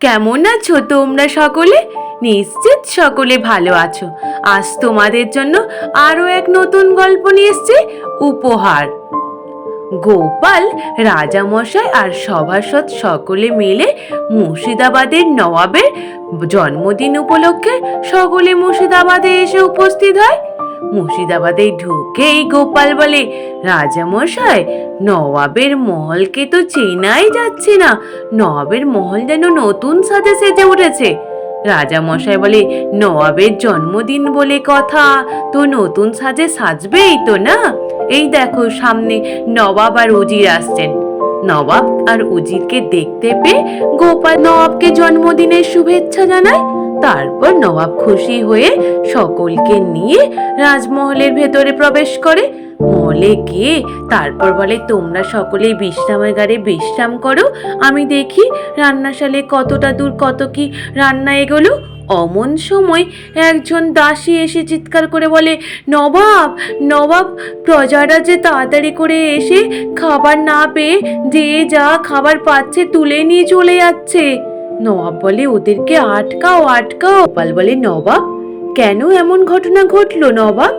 কেমন আছো তোমরা সকলে? নিশ্চিত সকলে ভালো আছো। আজ তোমাদের জন্য আরও এক নতুন গল্প নিয়ে এসছে, উপহার। গোপাল, রাজামশাই আর সভাসদ সকলে মিলে মুর্শিদাবাদের নবাবের জন্মদিন উপলক্ষে সকলে মুর্শিদাবাদে এসে উপস্থিত হয়। মুর্শিদাবাদে ঢুকেই গোপাল বলে, রাজামশাই, নবাবের মহলকে তো চেনাই যাচ্ছে না। নবাবের মহল যেন নতুন সাজে সেজে উঠেছে। রাজা মশাই বলে, নবাবের জন্মদিন বলে কথা, তো নতুন সাজে সাজবেই তো না? এই দেখো সামনে নবাব আর উজির আসছেন। নবাব আর উজিরকে দেখতে পেয়ে গোপাল নবাবকে জন্মদিনের শুভেচ্ছা জানায়। তারপর নবাব খুশি হয়ে সকলকে নিয়ে রাজমহলের ভেতরে প্রবেশ করে। মহলে গিয়ে তারপর বলে, তোমরা সকলেই বিশ্রামের গাড়ি বিশ্রাম করো। আমি দেখি রান্নাশালে কতটা দূর, কত কি রান্না এগোলো। অমন সময় একজন দাসী এসে চিৎকার করে বলে, নবাব নবাব, প্রজারা যে তাড়াতাড়ি করে এসে খাবার না পেয়ে যে যা খাবার পাচ্ছে তুলে নিয়ে চলে যাচ্ছে। নবাব বলে ওদেরকে আটকাও আটকাও। গোপাল বলে নবাব কেন এমন ঘটনা ঘটলো, নবাব?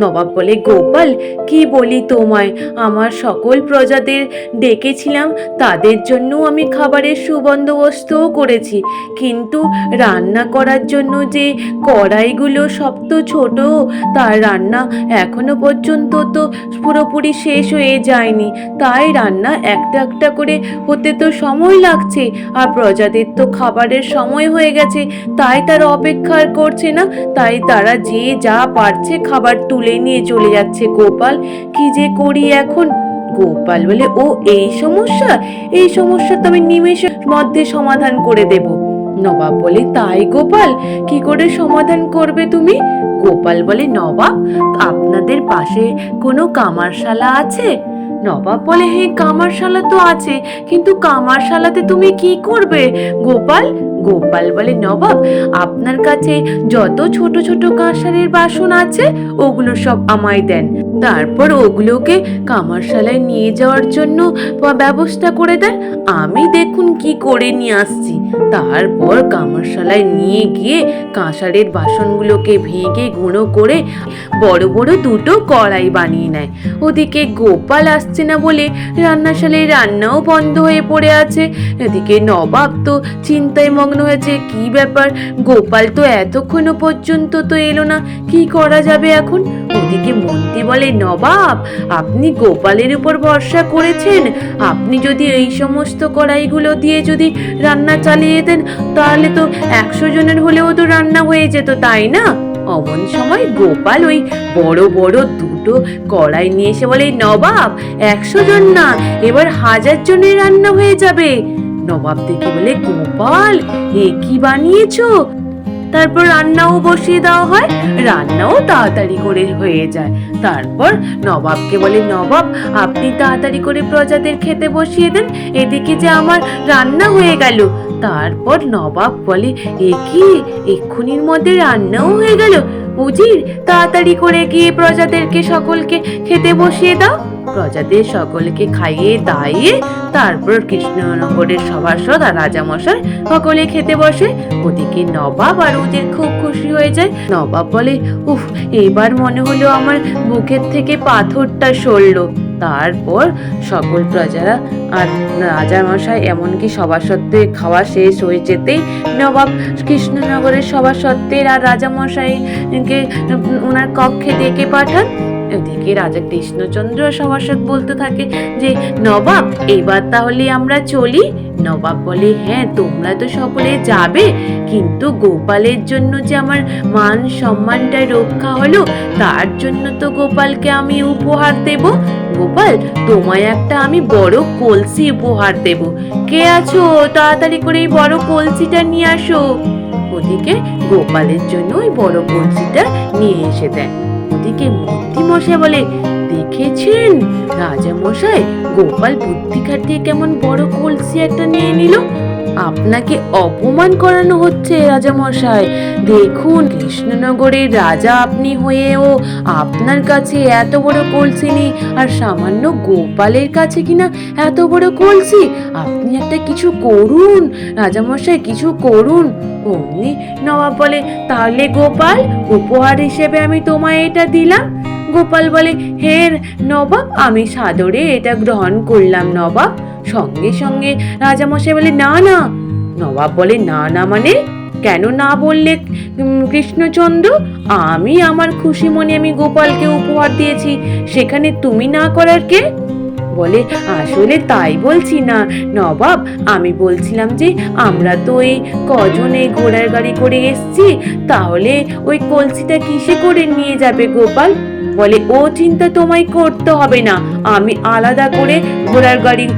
নবাব বলে, গোপাল, কি বলি তোমায়? আমার সকল প্রজাদের ডেকেছিলাম, তাদের জন্য আমি খাবারের সুবন্দোবস্তও করেছি। কিন্তু রান্না করার জন্য যে কড়াইগুলো সব তো ছোট, তার রান্না এখনও পর্যন্ত তো পুরোপুরি শেষ হয়ে যায়নি। তাই রান্না একটা একটা করে হতে তো সময় লাগছে, আর প্রজাদের তো খাবারের সময় হয়ে গেছে, তাই তার অপেক্ষা করছে না। তাই তারা যে যা পারছে খাবার তুলে নিয়ে চলে যাচ্ছে গোপাল। কি যে করি এখন? গোপাল বলে, ও, এই সমস্যা? এই সমস্যা তো আমি নিমেষের মধ্যে সমাধান করে দেব। নবাব বলে, তাই গোপাল? কি করে সমাধান করবে তুমি? গোপাল বলে, নবাব, আপনাদের পাশে কোনো কামারশালা আছে? নবাব বলে হ্যাঁ কামারশালা তো আছে, কিন্তু কামারশালাতে তুমি কি করবে গোপাল? গোপাল বলে, নবাব, আপনার কাছে যত ছোট ছোট কাঁসারের বাসন আছে, ওগুলো সব আমায় দেন। তারপর ওগুলোকে কামারশালায় নিয়ে যাওয়ার জন্য ব্যবস্থা করে দেন। আমি দেখুন কি করে নিয়ে আসছি। তারপর কামারশালায় নিয়ে গিয়ে কাঁসারের বাসনগুলোকে ভেঙে গুঁড়ো করে বড় বড় দুটো কড়াই বানিয়ে নেয়। ওদিকে গোপাল আসছে না বলে রান্নাশালায় রান্নাও বন্ধ হয়ে পড়ে আছে। এদিকে নবাব তো চিন্তায় মগ্ন হয়েছে, কি ব্যাপার? গোপাল তো এতক্ষণও পর্যন্ত তো এলো না, কি করা যাবে এখন? ওদিকে মন্ত্রী বলে, নবাব, আপনি গোপালের উপর ভরসা করেছেন? আপনি যদি এই সমস্ত কড়াইগুলো দিয়ে যদি রান্না চালিয়ে দেন তাহলে তো একশো জনের হলেও তো রান্না হয়ে যেত, তাই না? অমন সময় গোপাল ওই বড় বড় দুটো কড়াই নিয়ে এসে বলে, নবাব, একশো জন না, এবার হাজার জনের রান্না হয়ে যাবে। নবাব দেখে বলে, গোপাল, এ কি বানিয়েছো? তারপর রান্নাও বসিয়ে দেওয়া হয়, রান্নাও তাড়াতাড়ি করে হয়ে যায়। তারপর নবাবকে বলে, নবাব, আপনি তাড়াতাড়ি করে প্রজাদের খেতে বসিয়ে দেন, এদিকে যে আমার রান্না হয়ে গেল। তারপর নবাব বলে, এ কি? এক্ষুনির মধ্যে রান্নাও হয়ে গেল? উজির, তাড়াতাড়ি করে গিয়ে প্রজাদেরকে সকলকে খেতে বসিয়ে দাও। প্রজাদের সকলকে খাইয়ে, দাইয়ে, তারপর কৃষ্ণনগরের সভাসদ আর রাজামশাই সকলে খেতে বসে। ওদিকে নবাব আর ওদের খুব খুশি হয়ে যায়। নবাব বলে, উফ এবার মনে হলো আমার বুকের থেকে পাথরটা সরলো। তারপর সকল প্রজারা আর রাজামশাই এমনকি সভাসত্ত্বে খাওয়া শেষ হয়ে যেতেই নবাব কৃষ্ণনগরের সভাসত্ত্বের আর রাজামশাইকে ওনার কক্ষে ডেকে পাঠান। এদিকে রাজা কৃষ্ণচন্দ্র সভাসদ বলতে থাকে যে, নবাব, এবার তাহলে আমরা চলি? নবাব বলে হ্যাঁ তোমরা তো সকলে যাবে, কিন্তু গোপালের জন্য যে আমার মান সম্মানটা রক্ষা হলো, তার জন্য তো গোপালকে আমি উপহার দেব। গোপাল, তোমায় একটা আমি বড় কলসি উপহার দেব। কে আছো? তাড়াতাড়ি করে এই বড় কলসিটা নিয়ে আসো। ওদিকে গোপালের জন্য ওই বড় কলসিটা নিয়ে এসে দেয়। ওদিকে মন্ত্রী মশাই বলে, দেখেছেন? রাজা মশাই গোপাল বুদ্ধি খাটিয়ে কেমন বড় কলসি একটা নিয়ে নিল? আপনাকে অপমান করানো হচ্ছে, রাজামশাই। দেখুন, কৃষ্ণনগরের রাজা আপনি হয়েও আপনার কাছে এত বড় কলসি নেই, আর সামান্য গোপালের কাছে কিনা এত বড় কলসি? আপনি একটা কিছু করুন, রাজামশাই, কিছু করুন। অমনি নবাব বলে, তাহলে গোপাল, উপহার হিসেবে আমি তোমায় এটা দিলাম। গোপাল বলে হে নবাব, আমি সাদরে এটা গ্রহণ করলাম নবাব। সঙ্গে সঙ্গে রাজামশাই বলে, না না। নবাব বলে, না না মানে? কেন না বললে কৃষ্ণচন্দ্র? আমি আমার খুশি মনে আমি গোপালকে উপহার দিয়েছি। সেখানে তুমি না করার কে? বলে, আসলে তাই বলছি না, নবাব। আমি বলছিলাম যে, আমরা তো এই কজন এই ঘোড়ার গাড়ি করে এসছি। তাহলে ওই কলসিটা কিসে করে নিয়ে যাবে গোপাল? বলে ও চিন্তা তোমায় করতে হবে না। আমি আলাদা করে ঘোড়ার গাড়ি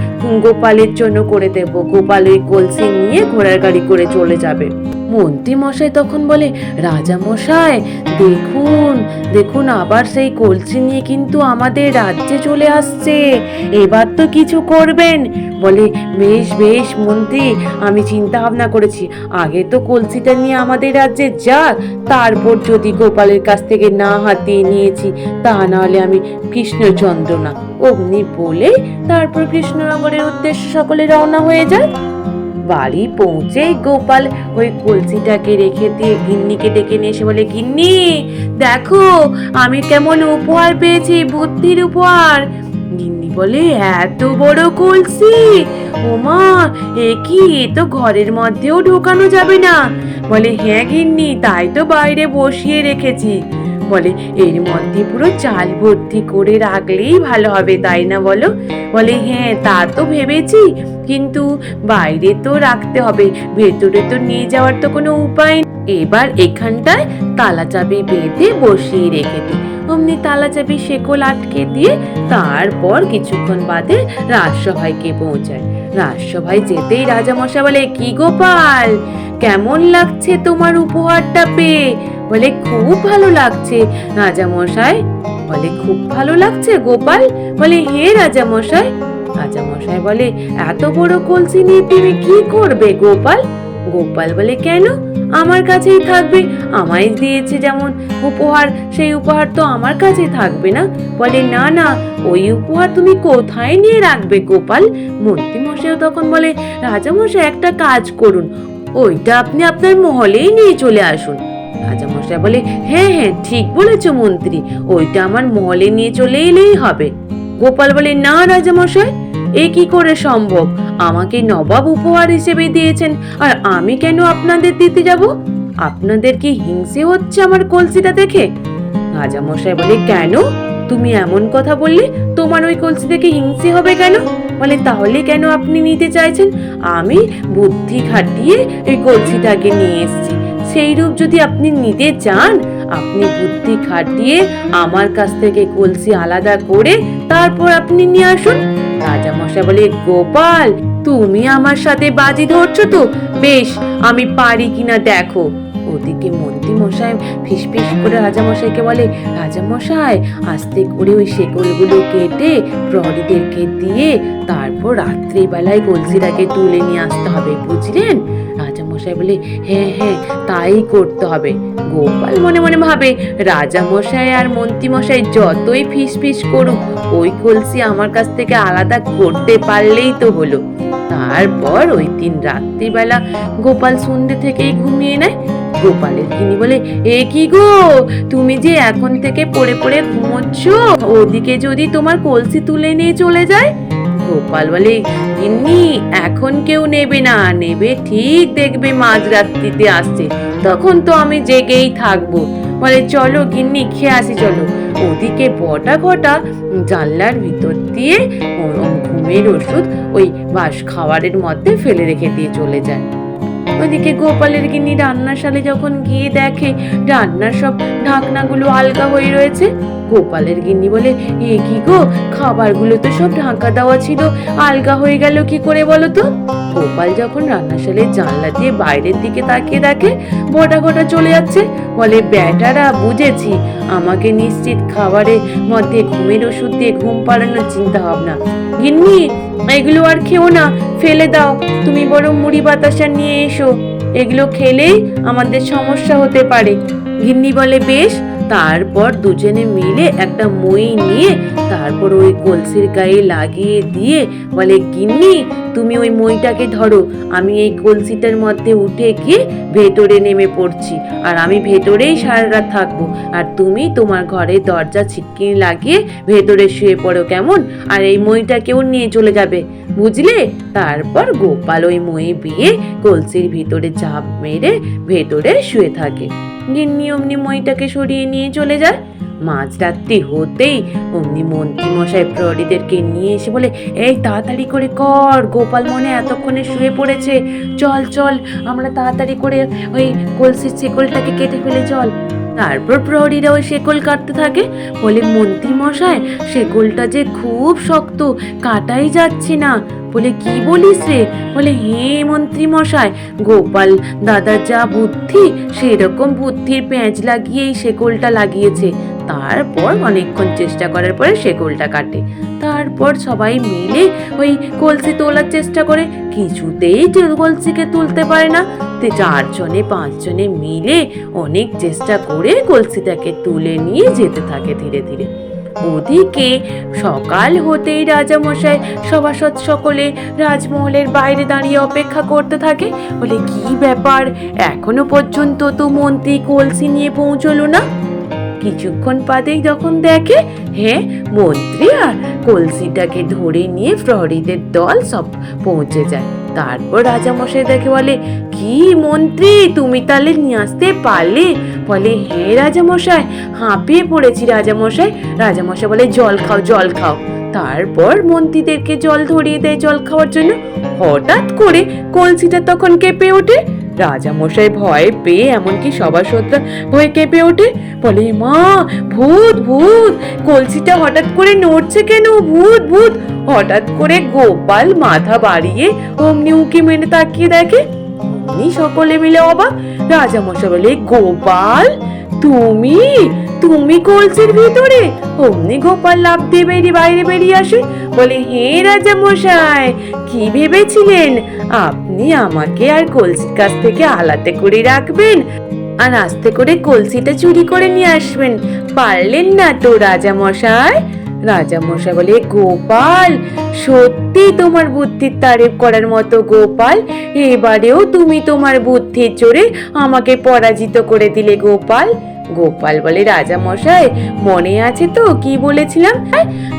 গোপালের জন্য করে দেব। গোপাল ওই কলসি নিয়ে ঘোড়ার গাড়ি করে চলে যাবে। মন্ত্রী মশাই তখন বলে, রাজা মশাই, দেখুন দেখুন, আবার সেই কলসি নিয়ে কিন্তু আমাদের রাজ্যে চলে আসছে। এবার তো কিছু করবেন। বলে, বেশ বেশ, মন্ত্রী, আমি চিন্তা ভাবনা করেছি। আগে তো কলসিটা নিয়ে আমাদের রাজ্যে যাক, তারপর যদি গোপালের কাছ থেকে না হাতিয়ে নিয়েছি, তা নাহলে আমি কৃষ্ণচন্দ্র না অগ্নি বলে তারপর কৃষ্ণনগরের উদ্দেশ্যে সকলে রওনা হয়ে যায়। বাড়ি পৌঁছে গোপাল ওই কলসিটাকে রেখে দিয়ে গিন্নিকে ডেকে নিয়ে এসে বলে, গিন্নি, দেখো, আমি কেমন উপহার পেয়েছি, বুদ্ধির উপহার। গিন্নি বলে, এত বড় কলসি? ওমা, এ কি? এ তো ঘরের মধ্যেও ঢোকানো যাবে না। বলে হ্যাঁ গিন্নি, তাই তো বাইরে বসিয়ে রেখেছি। বলে, এর মধ্যে পুরো চাল ভর্তি করে রাখলেই ভালো হবে, তাই না বলো? বলে হ্যাঁ তা তো ভেবেছি, কিন্তু বাইরে তো রাখতে হবে, ভেতরে তো নিয়ে যাওয়ার তো কোনো উপায় নেই। এবার এখানটায় তালা চাবি বেঁধে বসিয়ে রেখে দিই অমনি তালা চাবি শেকল আটকে দিয়ে তারপর কিছুক্ষণ বাদে রাজসভায় গিয়ে পৌঁছায়। রাজসভায় যেতেই রাজামশা বলে, কি গোপাল, কেমন লাগছে তোমার উপহারটা পেয়ে? বলে খুব ভালো লাগছে, রাজামশাই। বলে, খুব ভালো লাগছে, গোপাল। বলে, হে রাজামশাই। রাজামশাই বলে, এত বড় কলসি নিয়ে তুমি কি করবে, গোপাল? গোপাল বলে, কেন? আমার কাছেই থাকবে। আমায় দিয়েছে যেমন উপহার, সেই উপহার তো আমার কাছেই থাকবে না। বলে, না না, ওই উপহার তুমি কোথায় নিয়ে রাখবে, গোপাল? মন্ত্রী মশাইও তখন বলে, রাজামশাই, একটা কাজ করুন। ওইটা আপনি আপনার মহলেই নিয়ে চলে আসুন। রাজামশাই বলে হ্যাঁ হ্যাঁ ঠিক বলেছ মন্ত্রী, ওইটা আমার মহলে নিয়ে চলে এলেই হবে। গোপাল বলে, না রাজামশাই এ কি করে সম্ভব? আমাকে নবাব উপহার হিসেবে দিয়েছেন, আর আমি কেন আপনাদের দিতে যাব? আপনাদের কি হিংসে হচ্ছে আমার কলসিটা দেখে? রাজামশাই বলে, কেন? তুমি এমন কথা বললে, তোমার ওই কলসি থেকে হিংসে হবে কেন? বলে, তাহলে কেন আপনি নিতে চাইছেন? আমি বুদ্ধি খাটিয়ে এই কলসিটাকে নিয়ে এসেছি। সেই রূপ যদি আপনি নিতে চান, আপনি বুদ্ধি খাটিয়ে আমার কাছ থেকে কলসি আলাদা করে তারপর আপনি নিয়ে আসুন। রাজামশাই বলে, গোপাল, তুমি আমার সাথে বাজি ধরছো তো? বেশ, আমি পারি কিনা দেখো। ওদিকে মন্ত্রী মশাই ফিসফিস করে রাজামশাইকে বলে, রাজামশাই, আস্তে করে ওই শেকলগুলো কেটে প্রহরীদেরকে দিয়ে তারপর রাত্রিবেলায় কলসিটাকে তুলে নিয়ে আসতে হবে, বুঝলেন? রাজামশাই বলে হ্যাঁ হ্যাঁ তাই করতে হবে। গোপাল মনে মনে ভাবে রাজামশাই আর মন্ত্রীমশাই যতই ফিস ফিস করুক, ওই কলসি আমার কাছ থেকে আলাদা করতে পারলেই তো হলো। তারপর ওই দিন রাত্রিবেলা গোপাল সন্ধ্যে থেকেই ঘুমিয়ে নেয়। গোপালের কিনি বলে, এ কি গো, তুমি যে এখন থেকে পড়ে পড়ে ঘুমোচ্ছ? ওদিকে যদি তোমার কলসি তুলে নিয়ে চলে যায়? গোপাল বলে, গিন্নি, এখন কেউ নেবে না। নেবে ঠিক দেখবে মাঝরাত্রিতে আসছে। তখন তো আমি জেগেই থাকব। বলে, চলো গিন্নি, খেয়ে আসি, চলো। ওদিকে বটা ঘটা জানলার ভিতর দিয়ে ঘুমের ওষুধ ওই বাস খাবারের মধ্যে ফেলে রেখে দিয়ে চলে যায়। ওইদিকে গোপালের গিন্নি রান্নাশালে যখন গিয়ে দেখে, রান্নার সব ঢাকনাগুলো আলগা হয়ে রয়েছে গোপালের গিন্নি বলে, এ কি গো? খাবারগুলো তো সব ঢাকা দেওয়া ছিল। আলগা হয়ে গেল কি করে বলো তো? গোপাল যখন রান্নাশালের জানলা দিয়ে বাইরের দিকে তাকিয়ে দেখে, গোটা গোটা চলে যাচ্ছে। বলে, ব্যাটারা, বুঝেছি। আমাকে নিশ্চিত খাবারের মধ্যে ঘুমের ওষুধ দিয়ে ঘুম পাড়ানোর চিন্তা ভাবনা গিন্নি, এগুলো আর খেও না, ফেলে দাও। তুমি বরং মুড়ি বাতাসা নিয়ে এসো। এগুলো খেলেই আমাদের সমস্যা হতে পারে। গিন্নি বলে, বেশ তারপর দুজনে মিলে একটা মই নিয়ে তারপর ওই কলসির গায়ে লাগিয়ে দিয়ে বলে গিন্নি তুমি ওই মইটাকে ধরো, আমি এই কলসিটার মধ্যে উঠে গিয়ে ভেতরে নেমে পড়ছি আর আমি ভেতরেই সারা রাত থাকব। আর তুমি তোমার ঘরে দরজা ছিটকিনি লাগিয়ে ভেতরে শুয়ে পড়ো কেমন? আর এই মইটাকেও নিয়ে চলে যাবে, বুঝলে? তারপর গোপাল ওই মই বিয়ে কলসির ভিতরে চাপ মেরে ভেতরে শুয়ে থাকে। গিন্নি অমনি মইটাকে সরিয়ে নিয়ে চলে যায়। মাঝরাত্রি হতেই অমনি মন্ত্রী মশাই প্রহরীদেরকে নিয়ে এসে বলে, এই তাড়াতাড়ি করে কর, গোপাল মনে এতক্ষণে শুয়ে পড়েছে। চল চল, আমরা তাড়াতাড়ি করে ওই কলসির চেকলটাকে কেটে ফেলে, চল। তারপর প্রহরীরা ওই শেকল কাটতে থাকে। বলে, মন্ত্রী মশাই, শেকলটা যে খুব শক্ত, কাটাই যাচ্ছে না। বলে, কি বলিস রে? বলে, হে মন্ত্রী মশাই, গোপাল দাদার যা বুদ্ধি, সেরকম বুদ্ধির পেঁচ লাগিয়ে এই শেকলটা লাগিয়েছে। তারপর অনেকক্ষণ চেষ্টা করার পরে শেকলটা কাটে। তারপর সবাই মিলে ওই কলসি তোলার চেষ্টা করে। কিছুতেই কলসিকে তুলতে পারে না। তে চারজনে, পাঁচজনে মিলে অনেক চেষ্টা করে কলসিটাকে তুলে নিয়ে যেতে থাকে ধীরে ধীরে। ওদিকে সকাল হতেই রাজামশাই সভাসদ সকলে রাজমহলের বাইরে দাঁড়িয়ে অপেক্ষা করতে থাকে। বলে, কি ব্যাপার? এখনও পর্যন্ত তো মন্ত্রী কলসি নিয়ে পৌঁছলো না? কিছুক্ষণ বাদেই যখন দেখে হ্যাঁ মন্ত্রী, আর কলসিটাকে ধরে নিয়ে প্রহরীদের দল সব পৌঁছে যায়। তারপর রাজামশাই দেখে বলে, কি মন্ত্রী, তুমি তাহলে নিয়ে আসতে পারলে? বলে, হে রাজামশাই, হাঁপিয়ে পড়েছি রাজামশাই। রাজামশাই বলে, জল খাও জল খাও। তারপর মন্ত্রীদেরকে জল ধরিয়ে দেয় জল খাওয়ার জন্য। হঠাৎ করে কলসিটা তখন কেঁপে ওঠে। রাজামশাই ভয় পেয়ে এমনকি সভাসদরা ভয়ে কেঁপে ওঠে। বলে, মা, ভূত ভূত, কলসিটা হঠাৎ করে নড়ছে কেন? ভূত ভূত। হঠাৎ করে গোপাল মাথা বাড়িয়ে অমনি উঁকি মেনে তাকিয়ে দেখে। সকলে মিলে অবাক। রাজা মশাই বলে, গোপাল, তুমি তুমি কলসির ভিতরে, অমনি গোপাল লাভ দিয়ে বেরিয়ে বাইরে বেরিয়ে আসে। বলে, হে রাজা মশাই, কি ভেবেছিলেন? আপনি আমাকে আর কলসির কাছ থেকে আলাদা করে রাখবেন আর আস্তে করে কলসিটা চুরি করে নিয়ে আসবেন। পারলেন না তো, রাজা মশাই? রাজা মশাই বলে, গোপাল, সত্যি তোমার বুদ্ধির তারিফ করার মতো গোপাল? এবারেও তুমি তোমার বুদ্ধির জোরে আমাকে পরাজিত করে দিলে গোপাল? গোপাল বলে রাজা মশাই মনে আছে তো? কি বলেছিলাম?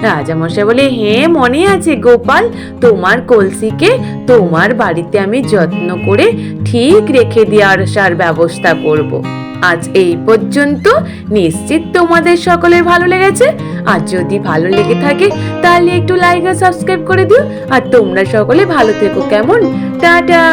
রাজা মশাই বলে হ্যাঁ মনে আছে গোপাল। তোমার কলসিকে তোমার বাড়িতে আমি যত্ন করে ঠিক রেখে দেওয়ার সার ব্যবস্থা করব। আজ এই পর্যন্ত নিশ্চিত তোমাদের সকলের ভালো লেগেছে। আর যদি ভালো লেগে থাকে, তাহলে একটু লাইক আর সাবস্ক্রাইব করে দিও। আর তোমরা সকলে ভালো থেকো, কেমন? টাটা!